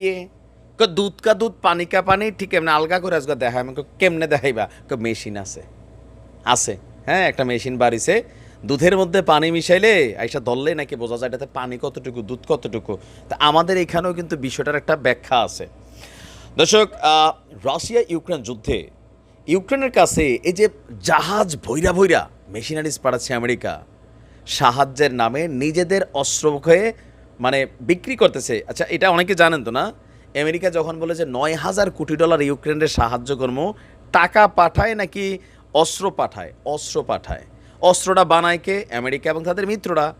দুধ কা দুধ পানি কা পানি ঠিক এমনি আলগা করে আজকে দেখায় আমি কেমনে দেখাইবা মেশিন আছে আছে হ্যাঁ একটা মেশিন বাড়িছে দুধের মধ্যে পানি মিশাইলে আইসা ধরলে নাকি বোঝা যায় এটাতে পানি কতটুকু দুধ কতটুকু তা আমাদের এখানেও কিন্তু বিষয়টার একটা ব্যাখ্যা আছে দর্শক রাশিয়া, ইউক্রেন যুদ্ধে, ইউক্রেনের কাছে এই যে জাহাজ ভৈরা ভৈরা, মেশিনারিজ পাঠাচ্ছে আমেরিকা, সাহায্যের নামে নিজেদের অস্ত্র হয়ে মানে বিক্রি করতেছে। আচ্ছা এটা অনেকে জানেন তো না? আমেরিকা যখন বলে যে নয় হাজার কোটি ডলার ইউক্রেনের সাহায্য কর্ম টাকা পাঠায় নাকি অস্ত্র পাঠায়? অস্ত্র পাঠায়। অস্ত্রটা বানায় কে? আমেরিকা এবং তাদের মিত্ররা।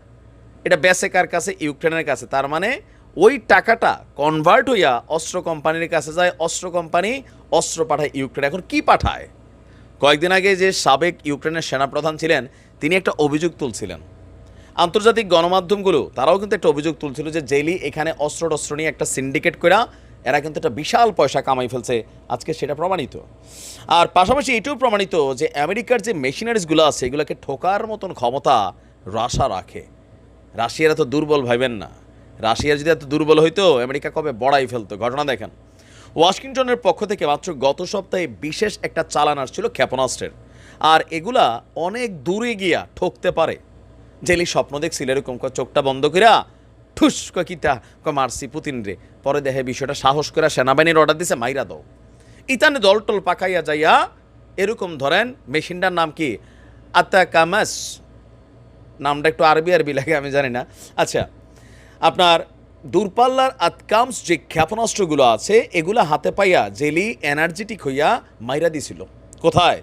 এটা বেসে কার কাছে, ইউক্রেনের কাছে। তার মানে ওই টাকাটা কনভার্ট হইয়া অস্ত্র কোম্পানির কাছে যায়, অস্ত্র কোম্পানি অস্ত্র পাঠায় ইউক্রেন। এখন কি পাঠায়? কয়েকদিন আগে যে সাবেক ইউক্রেনের সেনাপ্রধান ছিলেন, তিনি একটা অভিযোগ তুলছিলেন। আন্তর্জাতিক গণমাধ্যমগুলো, তারাও কিন্তু একটা অভিযোগ তুলছিল যে জেলি এখানে অস্ত্র টস্ত্র নিয়ে একটা সিন্ডিকেট করা এরা কিন্তু একটা বিশাল পয়সা কামাই ফেলছে। আজকে সেটা প্রমাণিত। আর পাশাপাশি এটাও প্রমাণিত যে আমেরিকার যে মেশিনারিজগুলো আছে, এগুলোকে ঠোকার মতন ক্ষমতা রাশা রাখে। রাশিয়ার এত দুর্বল ভাইবেন না। রাশিয়ার যদি এত দুর্বল হইতো, আমেরিকা কবে বড়াই ফেলতো? ঘটনা দেখেন। ওয়াশিংটনের পক্ষ থেকে মাত্র গত সপ্তাহে বিশেষ একটা চালান আসছিল ক্ষেপণাস্ত্রের। আর এগুলা অনেক দূরে গিয়া ঠকতে পারে। জেলি স্বপ্ন দেখছিল এরকম ক চোখটা বন্ধ কইরা, ঠুস কিতা ক মারছি পুতিন রে পরে দেখে বিষয়টা সাহস করে সেনাবাহিনীর অর্ডার দিছে, মাইরা দাও। ইতানে দলটল পাকাইয়া যাইয়া এরকম ধরেন, মেশিনটার নাম কি? আত্মা কামাস নামটা একটু আরবি আরবি লাগে, আমি জানি না। আচ্ছা আপনার দূরপাল্লার আতকামস যে ক্ষেপণাস্ত্রগুলো আছে, এগুলো হাতে পাইয়া জেলি এনার্জেটিক হইয়া মাইরা দিছিল। কোথায়?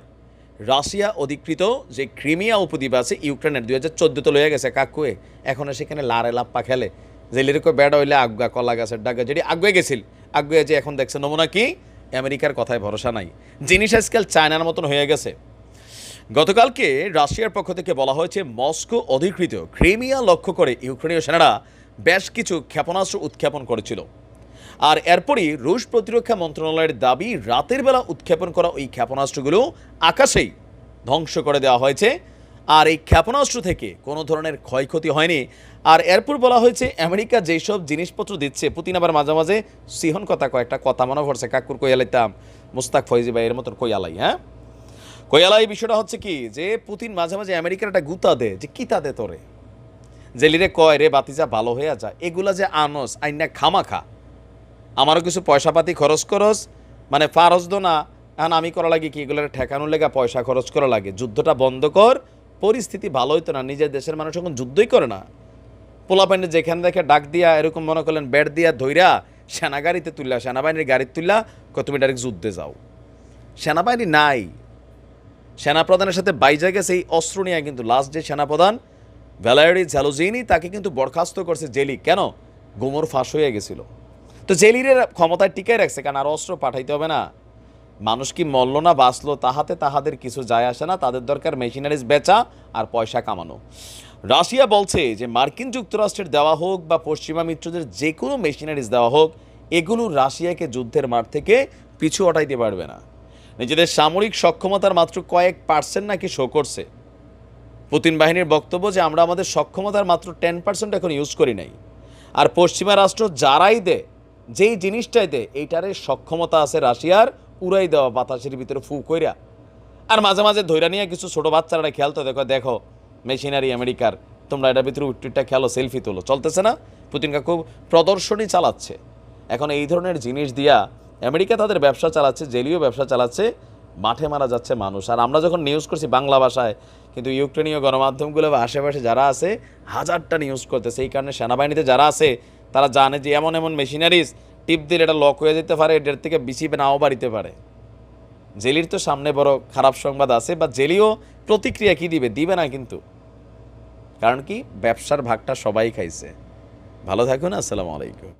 রাশিয়া অধিকৃত যে ক্রিমিয়া উপদ্বীপ আছে, ইউক্রেনের দুই হাজার চোদ্দোতে লইয়া গেছে কাকুয়ে। এখন সেখানে লারে লাপ্পা খেলে। যে কো বেড়া হইলে আগুয়া, কলা গাছের ডাগা যেটি আগুয়ে গেছিল, আগুয়ে যে এখন দেখছে নমুনা কি? আমেরিকার কথায় ভরসা নাই। জিনিস আজকাল চায়নার মতন হয়ে গেছে। গতকালকে রাশিয়ার পক্ষ থেকে বলা হয়েছে, মস্কো অধিকৃত ক্রিমিয়া লক্ষ্য করে ইউক্রেনীয় সেনারা বেশ কিছু ক্ষেপণাস্ত্র উৎক্ষেপণ করেছিল। আর এরপরই রুশ প্রতিরক্ষা মন্ত্রণালয়ের দাবি, রাতের বেলা উৎক্ষেপণ করা ওই ক্ষেপণাস্ত্রগুলো আকাশেই ধ্বংস করে দেওয়া হয়েছে। আর এই ক্ষেপণাস্ত্র থেকে কোনো ধরনের ক্ষয়ক্ষতি হয়নি। আর এরপর বলা হয়েছে, আমেরিকা যেসব জিনিসপত্র দিচ্ছে, পুতিন আবার মাঝে মাঝে সিহন কথা কয়েকটা কথা মনে করছে কাকুর কইয়ালাইতাম মুস্তাক ফৈজি ভাই এর মতন কইয়ালাই হ্যাঁ? কয়ালা এই বিষয়টা হচ্ছে কি, যে পুতিন মাঝে মাঝে আমেরিকার একটা গুতা দে, যে কিতা দে তোরে? জেলিরে কয়, রে বাতিজা, ভালো হয়ে যা। এগুলা যে আনস, আইনা খামা খা আমারও কিছু পয়সা পাতি খরচ করস মানে ফারজ না। এখন আমি করা লাগে কি এগুলো ঠেকানোর লেগা পয়সা খরচ করা লাগে। যুদ্ধটা বন্ধ কর, পরিস্থিতি ভালো হইতো না, নিজের দেশের মানুষ এখন যুদ্ধই করে না। পোলাপাইনে যেখানে দেখে ডাক দিয়া, এরকম মনে করলেন ব্যাট দিয়া ধইরা, সেনাগাড়িতে তুললা সেনাবাহিনীর গাড়ি তুললা তুমি ডাইরেক্ট যুদ্ধে যাও। সেনাবাহিনী নাই। সেনাপ্রধানের সাথে বাইজা গেছে এই অস্ত্র নিয়ে কিন্তু লাস্ট যে সেনাপ্রধান, ভ্যালারি ঝ্যালোজিনি তাকে কিন্তু বরখাস্ত করছে জেলি। কেন? গোমর ফাঁস হয়ে গেছিল। তো জেলির ক্ষমতায় টিকায় রাখছে, কারণ আর অস্ত্র পাঠাইতে হবে না। মানুষ কি মরল না বাঁচলো তাহাতে তাহাদের কিছু যায় আসে না, তাদের দরকার মেশিনারিজ বেচা আর পয়সা কামানো। রাশিয়া বলছে যে মার্কিন যুক্তরাষ্ট্রের দেওয়া হোক বা পশ্চিমা মিত্রদের যে কোনো মেশিনারিজ দেওয়া হোক, এগুলো রাশিয়াকে যুদ্ধের মাঠ থেকে পিছু হটাইতে পারবে না। নিজেদের সামরিক সক্ষমতার মাত্র কয়েক পার্সেন্ট নাকি শো করছে। পুতিন বাহিনীর বক্তব্য যে আমরা আমাদের সক্ষমতার মাত্র টেন পার্সেন্ট এখন ইউজ করি নাই। আর পশ্চিমা রাষ্ট্র যারাই দেয় যেই জিনিসটাইতে এইটারে সক্ষমতা আছে রাশিয়ার, উড়াই দেওয়া বাতাসের ভিতরে ফু কইরা। আর মাঝে মাঝে ধৈরা নিয়ে কিছু ছোট বাচ্চারা খেলতো দেখো দেখো, মেশিনারি আমেরিকার, তোমরা এটার ভিতরে উট্টুটা খেলো, সেলফি তোলো। চলতেছে না? পুতিন খুব প্রদর্শনী চালাচ্ছে। এখন এই ধরনের জিনিস দিয়া আমেরিকা তাদের ব্যবসা চালাচ্ছে, জেলিও ব্যবসা চালাচ্ছে, মাঠে মারা যাচ্ছে মানুষ। আর আমরা যখন নিউজ করছি বাংলা ভাষায়, কিন্তু ইউক্রেনীয় গণমাধ্যমগুলো বা আশেপাশে যারা আছে, হাজারটা নিউজ করতেছে। এই কারণে সেনাবাহিনীতে যারা আছে তারা জানে যে এমন এমন মেশিনারিজ টিপ দিলে এটা লক হয়ে যেতে পারে এটার থেকে বিসি নাও বাড়িতে পারে। জেলির তো সামনে বড় খারাপ সংবাদ আছে, বা জেলিও প্রতিক্রিয়া কি দিবে দিবে না কিন্তু। কারণ কি, ব্যবসার ভাগটা সবাই খাইছে। ভালো থাকুন, আসসালামু আলাইকুম।